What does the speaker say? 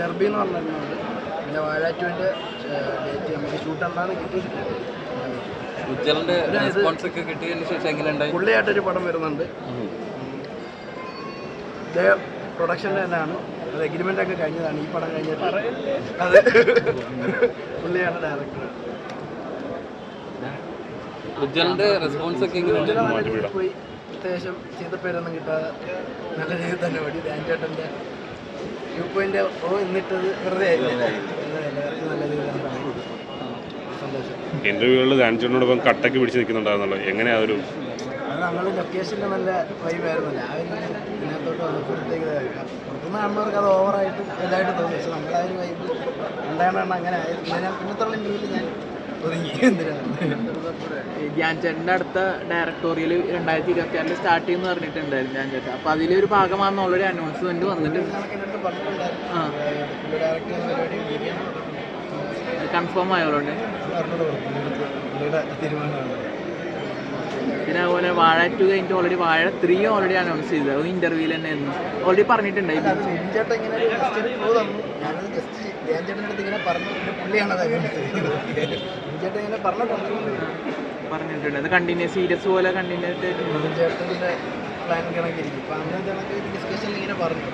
Derby എന്ന് പറഞ്ഞിരുന്നുണ്ട് പിന്നെ വാഴാറ്റുവിന്റെ date നമുക്ക് ഷൂട്ട് എന്താണെന്ന് കിട്ടിയിട്ടില്ല. ഉജ്ജലിന്റെ റെസ്പോൺസ് ഒക്കെ കിട്ടിയതിന് ശേഷം എങ്ങനെ ഉണ്ടായി പുള്ളിയായിട്ടൊരു പടം വരുന്നുണ്ട്. പ്രൊഡക്ഷൻ പ്രൊഡക്ഷന്റെ തന്നെയാണ്. അത് എഗ്രിമെന്റ് ഒക്കെ കഴിഞ്ഞതാണ്. ഈ പടം കഴിഞ്ഞിട്ട്. അത് പുള്ളിയാണ് ഡയറക്ടർ ഉജ്ജലിന്റെ റെസ്പോൺസ് ഒക്കെ എങ്ങനെ ചില പോയി. അത്യാവശ്യം ചീത്തപ്പേരൊന്നും കിട്ടാതെ നല്ല രീതിയിൽ തന്നെ ഓടി. ഡാൻ ചേട്ടന്റെ വ്യൂ പോയിന്റ് ഓ എന്നിട്ടത് വെറുതെ ഇന്റർവ്യൂകളിൽ കാണിച്ചോടൊപ്പം കട്ടക്ക് പിടിച്ച് നിൽക്കുന്നുണ്ടായിരുന്നല്ലോ. എങ്ങനെയാ ഒരു നമ്മൾ ലൊക്കേഷനിൽ നല്ല വൈബായിരുന്നല്ലോ ആ ഒരു ഇതിനകത്തോട്ട് വന്നപ്പോഴത്തേക്ക് പുറത്തുനിന്ന് കാണുന്നവർക്ക് അത് ഓവറായിട്ട് ഇതായിട്ട് തോന്നി. പക്ഷെ നമ്മുടെ ആ ഒരു വൈബ് എന്താണെന്നാണ് അങ്ങനെ ആയത് ഞാൻ ഇന്റർവ്യൂവിൽ ഞാൻ ധ്യാൻ ചേട്ടന്റെ അടുത്ത ഡയറക്ടോറിയൽ രണ്ടായിരത്തി ഇരുപത്തി ആറിൽ സ്റ്റാർട്ട് ചെയ്യുന്ന പറഞ്ഞിട്ടുണ്ടായിരുന്നു ഞാൻ ചേട്ടൻ അപ്പോൾ അതിലൊരു ഭാഗമാണെന്ന് ഓൾറെഡി അനൗൺസ്മെന്റ് വന്നിട്ടുണ്ട്. പറഞ്ഞിട്ടുണ്ടായിരുന്നു. ആ. കൺഫേം തീരുമാനമാണ്. പിന്നെ അതുപോലെ വാഴ ടു കഴിഞ്ഞിട്ട് ഓൾറെഡി വാഴ ത്രീ ഓൾറെഡി അനൗൺസ് ചെയ്തത്. ഇന്റർവ്യൂവിൽ തന്നെ ആയിരുന്നു. ഓൾറെഡി പറഞ്ഞിട്ടുണ്ടായി. അത് ചേട്ടൻ ഇങ്ങനെ ഒരു ജസ്റ്റ് ഒരു ക്ലൂ തന്നു ഞാനത് ജസ്റ്റ് ധ്യാൻ ചേട്ടന്റെ അടുത്ത് ഇങ്ങനെ പറഞ്ഞു പുള്ളിയാണ് അത് ഇങ്ങനെ പറഞ്ഞിട്ടുണ്ട്. പറഞ്ഞിട്ടുണ്ട്. അത് കണ്ടിന്യൂസ് സീരിയസ് പോലെ കണ്ടിന്യൂ ആയിട്ട് ചേട്ടന്റെ പ്ലാൻ കണക്കിരിക്കും. അപ്പം അന്ന് കണക്ക് ഡിസ്കഷനിൽ ഇങ്ങനെ പറഞ്ഞു.